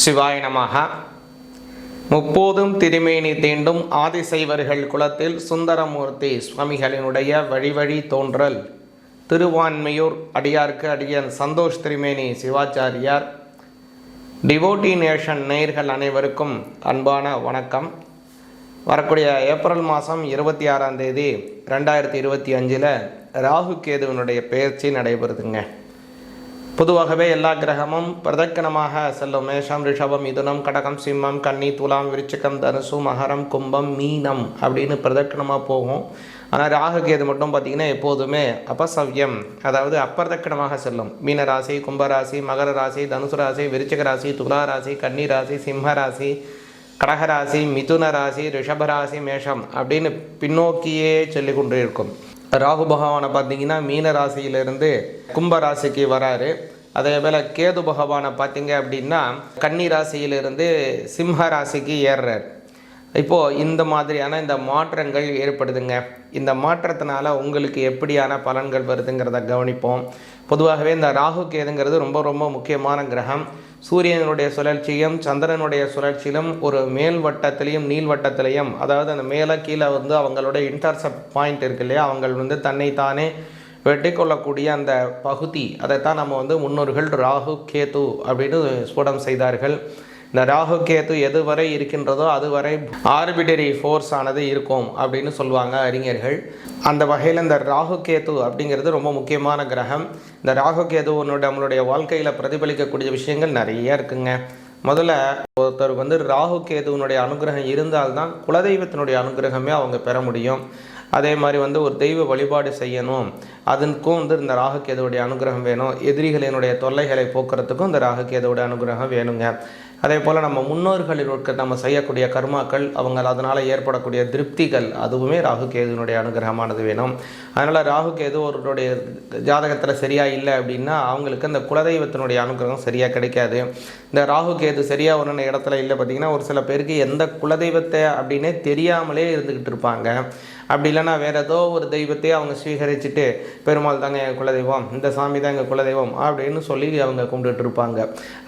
சிவாய நமக முப்போதும் திருமேனி தீண்டும் ஆதிசைவர்கள் குலத்தில் சுந்தரமூர்த்தி சுவாமிகளினுடைய வழிவழி தோன்றல். திருவான்மையூர் அடியார்க்கு அடியன் சந்தோஷ் திருமேனி சிவாச்சாரியார். டிவோட்டி நேஷன் நேயர்கள் அனைவருக்கும் அன்பான வணக்கம். வரக்கூடிய ஏப்ரல் மாதம் இருபத்தி ஆறாம் தேதி ரெண்டாயிரத்தி இருபத்தி அஞ்சில் ராகு கேதுவனுடைய பெயர்ச்சி நடைபெறுதுங்க. பொதுவாகவே எல்லா கிரகமும் பிரதக்கணமாக செல்லும். மேஷம் ரிஷபம் மிதுனம் கடகம் சிம்மம் கன்னி துலாம் விருச்சிகம் தனுசு மகரம் கும்பம் மீனம் அப்படின்னு பிரதக்கணமாக போகும். ஆனால் ராகுகேது மட்டும் பார்த்திங்கன்னா எப்போதுமே அபசவ்யம் அதாவது அப்பிரதக்கணமாக செல்லும். மீன ராசி கும்பராசி மகர ராசி தனுசு ராசி விருச்சிக ராசி துலா ராசி கன்னி ராசி சிம்ம ராசி கடகராசி மிதுன ராசி ரிஷபராசி மேஷம் அப்படின்னு பின்னோக்கியே சொல்லிக்கொண்டு இருக்கும் ராகு பகவானை பார்த்தீங்கன்னா மீன ராசியிலிருந்து கும்ப ராசிக்கு வராரு. அதே போல் கேது பகவானை பார்த்தீங்க அப்படின்னா கன்னி ராசியிலிருந்து சிம்ம ராசிக்கு ஏறுறார். இப்போது இந்த மாதிரியான இந்த மாற்றங்கள் ஏற்படுதுங்க. இந்த மாற்றத்தினால உங்களுக்கு எப்படியான பலன்கள் வருதுங்கிறத கவனிப்போம். பொதுவாகவே இந்த ராகு கேதுங்கிறது ரொம்ப ரொம்ப முக்கியமான கிரகம். சூரியனுடைய சுழற்சியும் சந்திரனுடைய சுழற்சியிலும் ஒரு மேல் வட்டத்திலையும் நீள் வட்டத்திலையும் அதாவது அந்த மேலே கீழே வந்து அவங்களோட இன்டர்செப்ட் பாயிண்ட் இருக்கு இல்லையா? அவங்க வந்து தன்னைத்தானே வெட்டி கொள்ளக்கூடிய அந்த பகுதி. அதைத்தான் நம்ம வந்து முன்னோர்கள் ராகு கேது அப்படின்னு ஸ்புடம் செய்தார்கள். இந்த ராகு கேது எதுவரை இருக்கின்றதோ அதுவரை ஆர்பிட்டரி ஃபோர்ஸ் ஆனது இருக்கும் அப்படின்னு சொல்லுவாங்க அறிஞர்கள். அந்த வகையில் இந்த ராகு கேத்து அப்படிங்கிறது ரொம்ப முக்கியமான கிரகம். இந்த ராகு கேது நம்மளுடைய வாழ்க்கையில் பிரதிபலிக்கக்கூடிய விஷயங்கள் நிறைய இருக்குங்க. முதல்ல ஒருத்தர் வந்து ராகு கேதுவனுடைய அனுகிரகம் இருந்தால்தான் குலதெய்வத்தினுடைய அனுகிரகமே அவங்க பெற முடியும். அதே மாதிரி வந்து ஒரு தெய்வ வழிபாடு செய்யணும். அதுக்கும் வந்து இந்த ராகுகேதுவுடைய அனுகிரகம் வேணும். எதிரிகளினுடைய தொல்லைகளை போக்குறதுக்கும் இந்த ராகுகேதுவுடைய அனுகிரகம் வேணுங்க. அதே போல் நம்ம முன்னோர்களுக்கு நம்ம செய்யக்கூடிய கர்மாக்கள் அவங்க அதனால் ஏற்படக்கூடிய திருப்திகள் அதுவுமே ராகுகேதுனுடைய அனுகிரகமானது வேணும். அதனால் ராகுகேது ஒருடைய ஜாதகத்தில் சரியாக இல்லை அப்படின்னா அவங்களுக்கு அந்த குலதெய்வத்தினுடைய அனுகிரகம் சரியாக கிடைக்காது. இந்த ராகுகேது சரியாக ஒன்று இடத்துல இல்லை பார்த்திங்கன்னா ஒரு சில பேருக்கு எந்த குலதெய்வத்தை அப்படின்னே தெரியாமலே இருந்துக்கிட்டு இருப்பாங்க. அப்படி இல்லைனா வேறு ஏதோ ஒரு தெய்வத்தையே அவங்க ஸ்வீகரிச்சுட்டு பெருமாள் தாங்க எங்கள் குலதெய்வம் இந்த சாமி தான் எங்கள் குலதெய்வம் அப்படின்னு சொல்லி அவங்க கும்பிட்டுட்டு இருப்பாங்க.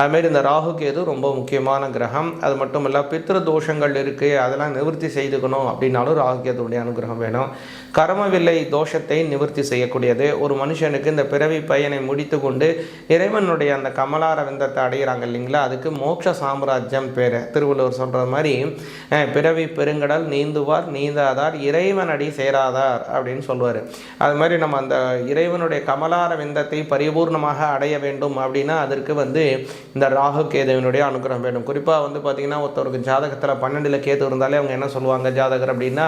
அதுமாரி இந்த ராகு கேது ரொம்ப முக்கியமான கிரகம். அது மட்டும் இல்லை பித்திரு தோஷங்கள் இருக்குது அதெல்லாம் நிவர்த்தி செய்துக்கணும் அப்படின்னாலும் ராகு அனுகிரகம் வேணும். கர்மவில்லை தோஷத்தை நிவர்த்தி செய்யக்கூடியது. ஒரு மனுஷனுக்கு இந்த பிறவி பயனை முடித்து கொண்டு இறைவனுடைய அந்த கமலார விந்தத்தை அடைகிறாங்க இல்லைங்களா? அதுக்கு மோட்ச சாம்ராஜ்யம் பேர். திருவள்ளுவர் சொல்கிற மாதிரி பிறவி பெருங்கடல் நீந்துவார் நீந்தாதார் இறைவன் அடி சேராதார் அப்படின்னு சொல்லுவார் அது மாதிரி நம்ம அந்த இறைவனுடைய கமலார விந்தத்தை பரிபூர்ணமாக அடைய வேண்டும் அப்படின்னா அதற்கு வந்து இந்த ராகு கேதுவினுடைய அனுகிரகம் வேண்டும். குறிப்பாக வந்து பார்த்திங்கன்னா ஒருத்தருக்கு ஜாதகத்தில் பன்னெண்டில் கேத்து இருந்தாலே அவங்க என்ன சொல்லுவாங்க ஜாதகர் அப்படின்னா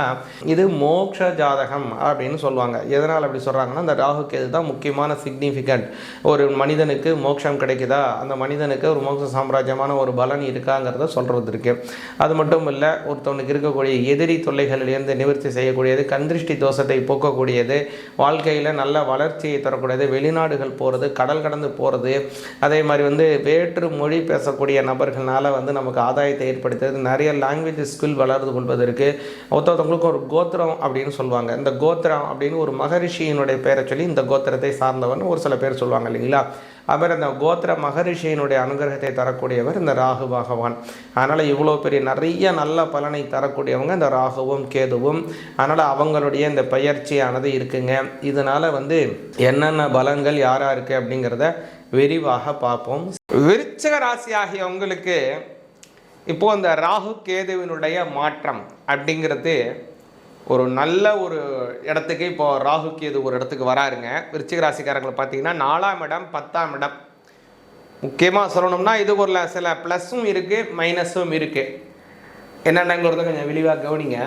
இது மோட்ச ஜாதகம் அப்படின்னு சொல்லுவாங்க. எதனால் அப்படி சொல்கிறாங்கன்னா அந்த ராகு கேது தான் முக்கியமான சிக்னிஃபிகண்ட் ஒரு மனிதனுக்கு மோட்சம் கிடைக்குதா? அந்த மனிதனுக்கு ஒரு மோட்ச சாம்ராஜ்யமான ஒரு பலன் இருக்காங்கிறத சொல்கிறது இருக்கு. அது மட்டும் இல்லை ஒருத்தவனுக்கு இருக்கக்கூடிய எதிரி தொல்லைகளிலிருந்து நிவர்த்தி செய்யக்கூடியது கந்திருஷ்டி தோஷத்தை போக்கக்கூடியது வாழ்க்கையில் நல்ல வளர்ச்சியை தரக்கூடியது வெளிநாடுகள் போகிறது கடல் கடந்து போகிறது அதே மாதிரி வந்து வேற்று மொழி பேசக்கூடிய நபர்களால் வந்து நமக்கு ஆதாயத்தை ஏற்படுத்துறது. நிறைய லாங்குவேஜ் ஸ்கில் வளர்ந்து கொள்வதற்கு ஒருத்தவங்களுக்கு ஒரு கோத்திரம் அப்படின்னு சொல்லுவாங்க. இந்த கோத்திரம் அப்படின்னு ஒரு மகரிஷியினுடைய பெயரை சொல்லி இந்த கோத்திரத்தை சார்ந்தவன் ஒரு சில பேர் சொல்லுவாங்க இல்லைங்களா? அவர் அந்த கோத்திர மகரிஷியினுடைய அனுகிரகத்தை தரக்கூடியவர் இந்த ராகு பகவான். அதனால் இவ்வளோ பெரிய நிறைய நல்ல பலனை தரக்கூடியவங்க இந்த ராகுவும் கேதுவும். அதனால் அவங்களுடைய இந்த பயிற்சியானது இருக்குங்க. இதனால் வந்து என்னென்ன பலங்கள் யாராக இருக்குது அப்படிங்கிறத விரிவாக பார்ப்போம். விருச்சக ராசி ஆகிய உங்களுக்கு இப்போது இந்த ராகு கேதுவினுடைய மாற்றம் அப்படிங்கிறது ஒரு நல்ல ஒரு இடத்துக்கு இப்போ ராகு கேது ஒரு இடத்துக்கு வராருங்க. விருச்சிக ராசிக்காரங்களை பார்த்தீங்கன்னா நாலாம் இடம் பத்தாம் இடம். முக்கியமாக சொல்லணும்னா இது ஒரு சில ப்ளஸ்ஸும் இருக்குது மைனஸும் இருக்குது என்னென்னங்கிறத கொஞ்சம் விரிவாக கவனிங்க.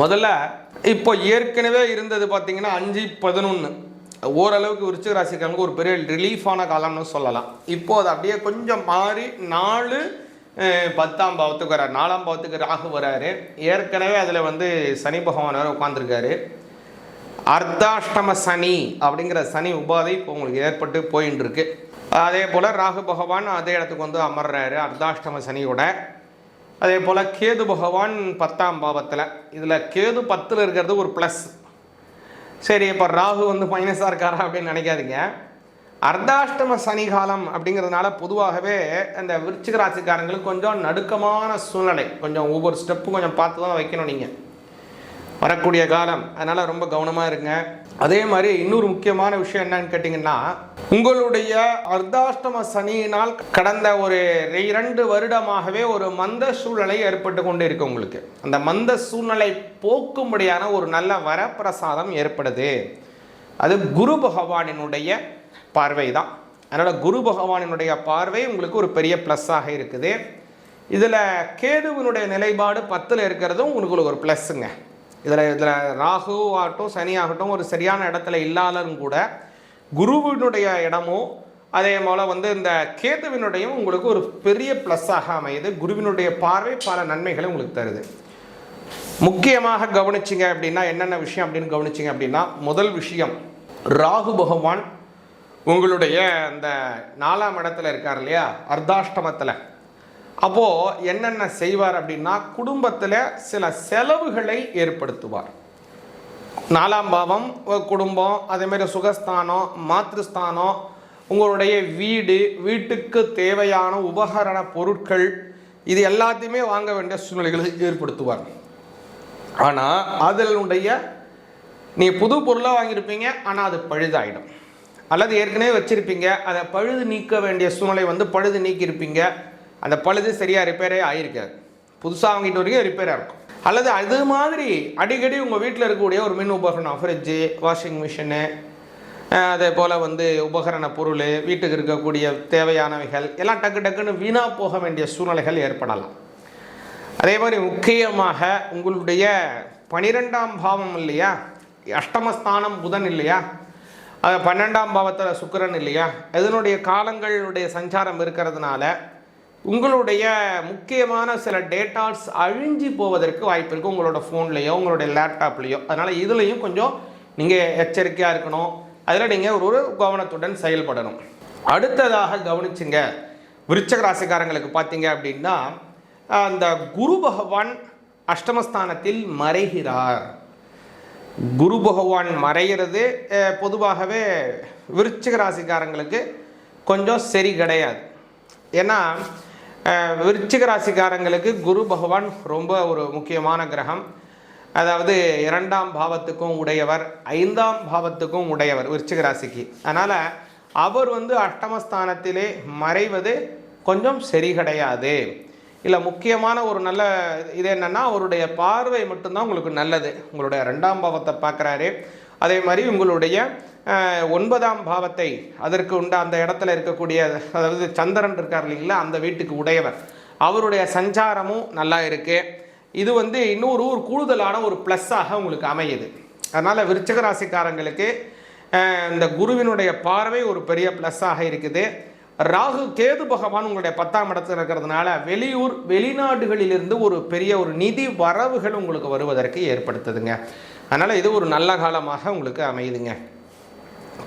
முதல்ல இப்போ ஏற்கனவே இருந்தது பார்த்தீங்கன்னா அஞ்சு பதினொன்று ஓரளவுக்கு விருச்சிக ராசிக்காரங்களுக்கு ஒரு பெரிய ரிலீஃபான காலம்னு சொல்லலாம். இப்போ அது அப்படியே கொஞ்சம் மாறி நாலு பத்தாம் பாவத்துக்கு வரார் நாலாம் பாவத்துக்கு ராகு வராரு ஏற்கனவே அதில் வந்து சனி பகவான் வேறு உட்காந்துருக்காரு அர்த்தாஷ்டம சனி அப்படிங்கிற சனி உபாதை இப்போ உங்களுக்கு ஏற்பட்டு போயின்னு இருக்கு அதே போல் ராகு பகவான் அதே இடத்துக்கு வந்து அமர்றாரு அர்த்தாஷ்டம சனியோட. அதே போல் கேது பகவான் பத்தாம் பாவத்தில். இதில் கேது பத்தில் இருக்கிறது ஒரு ப்ளஸ் சரி இப்போ ராகு வந்து மைனஸாக இருக்காரா அப்படின்னு நினைக்காதீங்க. அர்த்தாஷ்டம சனி காலம் அப்படிங்கிறதுனால பொதுவாகவே அந்த விருச்சிக ராசிக்காரங்களுக்கு கொஞ்சம் நடுக்கமான சூழ்நிலை. கொஞ்சம் ஒவ்வொரு ஸ்டெப்பும் கொஞ்சம் பார்த்து தான் வைக்கணும் நீங்கள் வரக்கூடிய காலம். அதனால் ரொம்ப கவனமாக இருங்க. அதே மாதிரி இன்னொரு முக்கியமான விஷயம் என்னன்னு கேட்டிங்கன்னா உங்களுடைய அர்த்தாஷ்டம சனியினால் கடந்த ஒரு இரண்டு வருடமாகவே ஒரு மந்த சூழ்நிலை ஏற்பட்டு கொண்டு இருக்கு உங்களுக்கு. அந்த மந்த சூழ்நிலை போக்கும்படியான ஒரு நல்ல வரப்பிரசாதம் ஏற்படுது. அது குரு பகவானினுடைய பார்வை தான் அதனால் குரு பகவானினுடைய பார்வை உங்களுக்கு ஒரு பெரிய ப்ளஸ்ஸாக இருக்குது. இதில் கேதுவினுடைய நிலைப்பாடு பத்தில் இருக்கிறதும் உங்களுக்கு ஒரு ப்ளஸ்ஸுங்க. இதில் இதில் ராகு ஆகட்டும் சனி ஆகட்டும் ஒரு சரியான இடத்துல இல்லாததும் கூட குருவினுடைய இடமும் அதே போல் வந்து இந்த கேதுவினுடையும் உங்களுக்கு ஒரு பெரிய ப்ளஸ்ஸாக அமையுது. குருவினுடைய பார்வை பல நன்மைகளை உங்களுக்கு தருது. முக்கியமாக கவனிச்சிங்க அப்படின்னா என்னென்ன விஷயம் அப்படின்னு கவனிச்சிங்க அப்படின்னா முதல் விஷயம் ராகு பகவான் உங்களுடைய அந்த நாலாம் இடத்துல இருக்கார் இல்லையா? அர்த்தாஷ்டமத்தில். அப்போது என்னென்ன செய்வார் அப்படின்னா குடும்பத்தில் சில செலவுகளை ஏற்படுத்துவார். நாலாம் பாவம் குடும்பம் அதேமாரி சுகஸ்தானம் மாத்ருஸ்தானம் உங்களுடைய வீடு வீட்டுக்கு தேவையான உபகரண பொருட்கள் இது எல்லாத்தையுமே வாங்க வேண்டிய சூழ்நிலைகளை ஏற்படுத்துவார். ஆனால் அதனுடைய நீ புது பொருளாக வாங்கியிருப்பீங்க ஆனால் அது பழுதாயிடும். அல்லது ஏற்கனவே வச்சுருப்பீங்க. அதை பழுது நீக்க வேண்டிய சூழ்நிலை வந்து பழுது நீக்கியிருப்பீங்க. அந்த பழுது சரியாக ரிப்பேரே ஆகிருக்காது புதுசாக வாங்கிட்டு வரைக்கும் ரிப்பேராக இருக்கும். அல்லது அது மாதிரி அடிக்கடி உங்கள் வீட்டில் இருக்கக்கூடிய ஒரு மின் உபகரணம் ஃப்ரிட்ஜு வாஷிங் மிஷினு அதே போல் வந்து உபகரண பொருள் வீட்டுக்கு இருக்கக்கூடிய தேவையானவைகள் எல்லாம் டக்கு டக்குன்னு வீணாக போக வேண்டிய சூழ்நிலைகள் ஏற்படலாம். அதே மாதிரி முக்கியமாக உங்களுடைய பனிரெண்டாம் பாவம் இல்லையா? அஷ்டமஸ்தானம் புதன் இல்லையா? அது பன்னெண்டாம் பாவத்தில் சுக்கிரன் இல்லையா? இதனுடைய காலங்களுடைய சஞ்சாரம் இருக்கிறதுனால உங்களுடைய முக்கியமான சில டேட்டாஸ் அழிஞ்சு போவதற்கு வாய்ப்பு இருக்குது உங்களோட ஃபோன்லேயோ உங்களுடைய லேப்டாப்லேயோ அதனால் இதுலேயும் கொஞ்சம் நீங்கள் எச்சரிக்கையாக இருக்கணும். அதில் நீங்கள் ஒரு ஒரு கவனத்துடன் செயல்படணும். அடுத்ததாக கவனிச்சுங்க. விருச்சக ராசிக்காரங்களுக்கு பார்த்தீங்க அப்படின்னா அந்த குரு பகவான் அஷ்டமஸ்தானத்தில் மறைகிறார். குரு பகவான் மறைகிறது பொதுவாகவே விருச்சிக ராசிக்காரங்களுக்கு கொஞ்சம் சரி கிடையாது. ஏன்னா விருச்சிக ராசிக்காரங்களுக்கு குரு பகவான் ரொம்ப ஒரு முக்கியமான கிரகம். அதாவது இரண்டாம் பாவத்துக்கும் உடையவர் ஐந்தாம் பாவத்துக்கும் உடையவர் விருச்சிக ராசிக்கு. அதனால் அவர் வந்து அஷ்டமஸ்தானத்திலே மறைவது கொஞ்சம் சரி கிடையாது. இல்லை முக்கியமான ஒரு நல்ல இது என்னென்னா அவருடைய பார்வை மட்டும்தான் உங்களுக்கு நல்லது. உங்களுடைய ரெண்டாம் பாவத்தை பார்க்குறாரு. அதே மாதிரி உங்களுடைய ஒன்பதாம் பாவத்தை அதற்கு உண்ட அந்த இடத்துல இருக்கக்கூடிய அதாவது சந்திரன் இருக்கார் இல்லைங்களா அந்த வீட்டுக்கு உடையவர். அவருடைய சஞ்சாரமும் நல்லா இருக்குது இது வந்து இன்னொரு ஒரு கூடுதலான ஒரு ப்ளஸ்ஸாக உங்களுக்கு அமையுது. அதனால் விருச்சக ராசிக்காரங்களுக்கு இந்த குருவினுடைய பார்வை ஒரு பெரிய ப்ளஸ்ஸாக இருக்குது. ராகு கேது பகவான் உங்களுடைய பத்தாம் இடத்துல இருக்கிறதுனால வெளியூர் வெளிநாடுகளிலிருந்து ஒரு பெரிய ஒரு நிதி வரவுகள் உங்களுக்கு வருவதற்கு ஏற்படுத்துதுங்க. அதனால் இது ஒரு நல்ல காலமாக உங்களுக்கு அமையுதுங்க.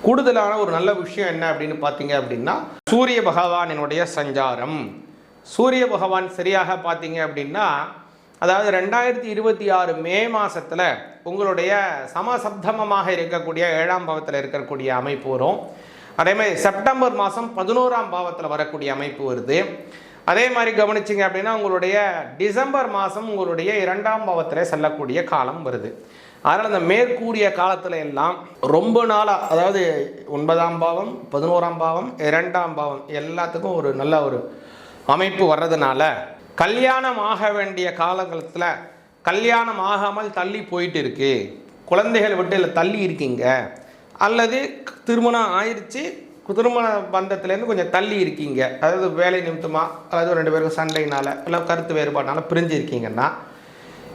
கூடுதலான ஒரு நல்ல விஷயம் என்ன அப்படின்னு பார்த்தீங்க அப்படின்னா சூரிய பகவானினுடைய சஞ்சாரம். சூரிய பகவான் சரியாக பார்த்தீங்க அப்படின்னா அதாவது ரெண்டாயிரத்தி இருபத்தி ஆறு மே மாதத்தில் உங்களுடைய சமசப்தமமாக இருக்கக்கூடிய ஏழாம் பாவத்தில் இருக்கக்கூடிய அமைப்பு வரும். அதே மாதிரி செப்டம்பர் மாதம் பதினோராம் பாவத்தில் வரக்கூடிய அமைப்பு வருது. அதே மாதிரி கவனிச்சிங்க அப்படின்னா உங்களுடைய டிசம்பர் மாதம் உங்களுடைய இரண்டாம் பாவத்தில் செல்லக்கூடிய காலம் வருது. அதனால் இந்த மேற்கூடிய காலத்தில் எல்லாம் ரொம்ப நாளாக அதாவது ஒன்பதாம் பாவம் பதினோராம் பாவம் இரண்டாம் பாவம் எல்லாத்துக்கும் ஒரு நல்ல ஒரு அமைப்பு வர்றதுனால கல்யாணம் ஆக வேண்டிய காலகட்டத்தில் கல்யாணம் ஆகாமல் தள்ளி போயிட்டு இருக்கு. குழந்தைகள் விட்டு இல்லை தள்ளி இருக்கீங்க. அல்லது திருமணம் ஆயிடுச்சு திருமண பந்தத்துலேருந்து கொஞ்சம் தள்ளி இருக்கீங்க. அதாவது வேலை நிமித்தமாக அதாவது ரெண்டு பேருக்கும் சண்டையினால் இல்லை கருத்து வேறுபாடுனால பிரிஞ்சு இருக்கீங்கன்னா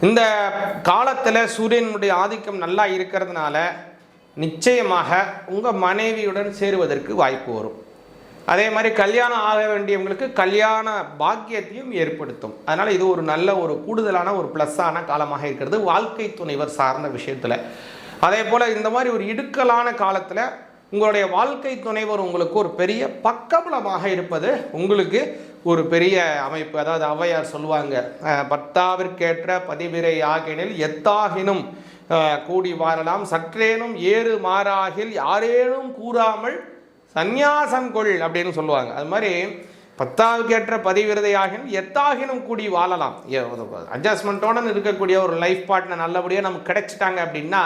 இந்த காலத்தில் சூரியனுடைய ஆதிக்கம் நல்லா இருக்கிறதுனால நிச்சயமாக உங்கள் மனைவியுடன் சேருவதற்கு வாய்ப்பு வரும். அதே மாதிரி கல்யாணம் ஆக வேண்டியவங்களுக்கு கல்யாண பாக்கியத்தையும் ஏற்படுத்தும். அதனால் இது ஒரு நல்ல ஒரு கூடுதலான ஒரு ப்ளஸ்ஸான காலமாக இருக்கிறது. வாழ்க்கை துணைவர் சார்ந்த விஷயத்தில். அதே போல் இந்த மாதிரி ஒரு இடுக்கலான காலத்தில் உங்களுடைய வாழ்க்கை துணைவர் உங்களுக்கு ஒரு பெரிய பக்கபலமாக இருப்பது உங்களுக்கு ஒரு பெரிய அமைப்பு. அதாவது ஔவையார் சொல்லுவாங்க பத்தாவிற்கேற்ற பதிவிரை ஆகினில் எத்தாகினும் கூடி வாழலாம் சற்றேனும் ஏறு மாறாகில் யாரேனும் கூறாமல் சந்நியாசம் கொள் அப்படின்னு சொல்லுவாங்க. அது மாதிரி பத்தாவுக்கேற்ற பதிவிரதையாகினும் எத்தாகினும் கூடி வாழலாம். அட்ஜஸ்ட்மெண்ட்டோடு இருக்கக்கூடிய ஒரு லைஃப் பார்ட்னர் நல்லபடியாக நமக்கு கிடைச்சிட்டாங்க அப்படின்னா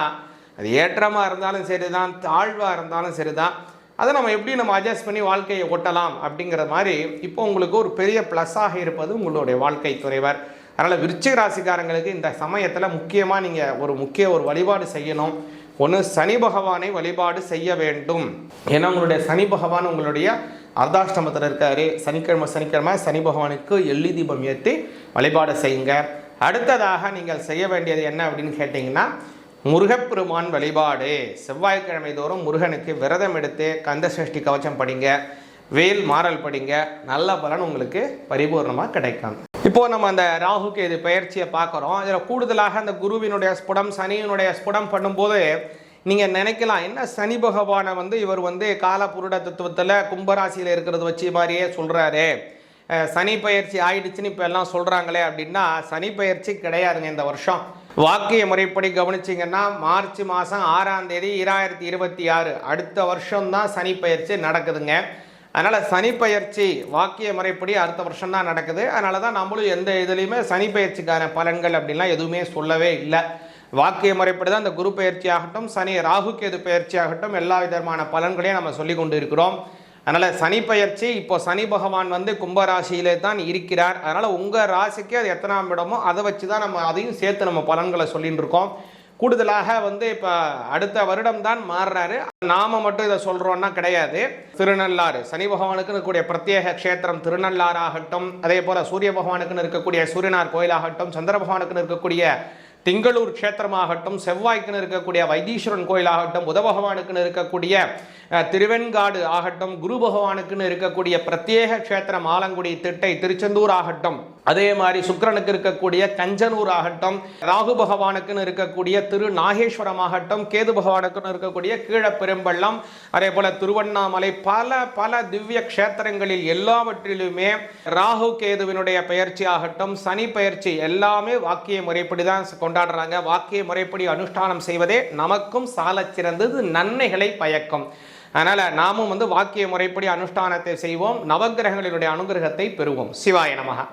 அது ஏற்றமாக இருந்தாலும் சரி தான் தாழ்வாக இருந்தாலும் சரி தான் அதை நம்ம எப்படி நம்ம அட்ஜஸ்ட் பண்ணி வாழ்க்கையை ஒட்டலாம் அப்படிங்கிற மாதிரி இப்போ உங்களுக்கு ஒரு பெரிய ப்ளஸ்ஸாக இருப்பது உங்களுடைய வாழ்க்கை துறைவர் அதனால் விருச்சிக ராசிக்காரங்களுக்கு இந்த சமயத்தில் முக்கியமாக நீங்கள் ஒரு முக்கிய ஒரு வழிபாடு செய்யணும். ஒன்று சனி பகவானை வழிபாடு செய்ய வேண்டும். ஏன்னா உங்களுடைய சனி பகவான் உங்களுடைய அர்த்தாஷ்டமத்தில் இருக்காரு. சனிக்கிழமை சனிக்கிழமை சனி பகவானுக்கு எள்ளி தீபம் ஏற்றி வழிபாடு செய்யுங்க. அடுத்ததாக நீங்கள் செய்ய வேண்டியது என்ன அப்படின்னு கேட்டிங்கன்னா முருகப்பெருமான் வழிபாடு. செவ்வாய்க்கிழமை தோறும் முருகனுக்கு விரதம் எடுத்து கந்த சஷ்டி கவச்சம் படிங்க வேல் மாறல் படிங்க நல்ல பலன் உங்களுக்கு பரிபூர்ணமாக கிடைக்கும். இப்போது நம்ம அந்த ராகு கேது பயிற்சியை பார்க்குறோம். இதில் கூடுதலாக அந்த குருவினுடைய ஸ்புடம் சனியினுடைய ஸ்புடம் பண்ணும்போது நீங்கள் நினைக்கலாம் என்ன சனி பகவானை வந்து இவர் வந்து கால புருட தத்துவத்தில் கும்பராசியில் இருக்கிறது வச்சு மாதிரியே சொல்கிறாரு சனி பயிற்சி ஆயிடுச்சுன்னு இப்போ எல்லாம் சொல்கிறாங்களே அப்படின்னா சனி பயிற்சி கிடையாதுங்க இந்த வருஷம். வாக்கிய முறைப்படி கவனிச்சிங்கன்னா மார்ச் மாதம் ஆறாம் தேதி இராயிரத்தி இருபத்தி ஆறு. அடுத்த வருஷம்தான் சனி பயிற்சி நடக்குதுங்க. அதனால் சனி பயிற்சி வாக்கிய முறைப்படி அடுத்த வருஷம் தான் நடக்குது. அதனால தான் நம்மளும் எந்த இதுலேயுமே சனி பயிற்சிக்கான பலன்கள் அப்படின்லாம் எதுவுமே சொல்லவே இல்லை. வாக்கிய முறைப்படி தான் இந்த குரு பயிற்சி ஆகட்டும் சனி ராகு கேது பயிற்சி ஆகட்டும் எல்லா விதமான பலன்களையும் நம்ம சொல்லி கொண்டு இருக்கிறோம். அதனால் சனி பயிற்சி இப்போ சனி பகவான் வந்து கும்பராசியிலே தான் இருக்கிறார். அதனால் உங்கள் ராசிக்கு அது எத்தனாம் இடமோ அதை வச்சு தான் நம்ம அதையும் சேர்த்து நம்ம பலன்களை சொல்லிட்டு இருக்கோம். கூடுதலாக வந்து இப்போ அடுத்த வருடம் தான் மாறுறாரு. நாம மட்டும் இதை சொல்கிறோன்னா கிடையாது. திருநள்ளாறு சனி பகவானுக்குன்னு இருக்கக்கூடிய பிரத்யேக க்ஷேத்திரம் திருநள்ளாறு ஆகட்டும் அதே போல் சூரிய பகவானுக்குன்னு இருக்கக்கூடிய சூரியனார் கோயிலாகட்டும் சந்திர பகவானுக்குன்னு இருக்கக்கூடிய திங்களூர் க்ஷேத்திரமாகட்டும் செவ்வாய்க்குன்னு இருக்கக்கூடிய வைத்தீஸ்வரன் கோயிலாகட்டும் புத பகவானுக்குன்னு இருக்கக்கூடிய திருவெண்காடு ஆகட்டும் குரு பகவானுக்குன்னு இருக்கக்கூடிய பிரத்யேக க்ஷேத்திரம் ஆலங்குடி திட்டை திருச்செந்தூர் ஆகட்டும். அதே மாதிரி சுக்கரனுக்கு இருக்கக்கூடிய கஞ்சனூர் ஆகட்டும் ராகு பகவானுக்குன்னு இருக்கக்கூடிய திரு நாகேஸ்வரம் ஆகட்டும் கேது பகவானுக்குன்னு இருக்கக்கூடிய கீழப்பெரும்பள்ளம் அதே போல திருவண்ணாமலை பல பல திவ்ய க்ஷேத்திரங்களில் எல்லாவற்றிலுமே ராகு கேதுவினுடைய பயிற்சி ஆகட்டும் சனி பயிற்சி எல்லாமே வாக்கிய முறைப்படி தான் கொண்டாடுறாங்க. வாக்கிய முறைப்படி அனுஷ்டானம் செய்வதே நமக்கும் சால சிறந்தது நன்மைகளை பயக்கும். அதனால் நாமும் வந்து வாக்கிய முறைப்படி அனுஷ்டானத்தை செய்வோம் நவக்கிரகங்களினுடைய அனுகிரகத்தை பெறுவோம். சிவாய நமக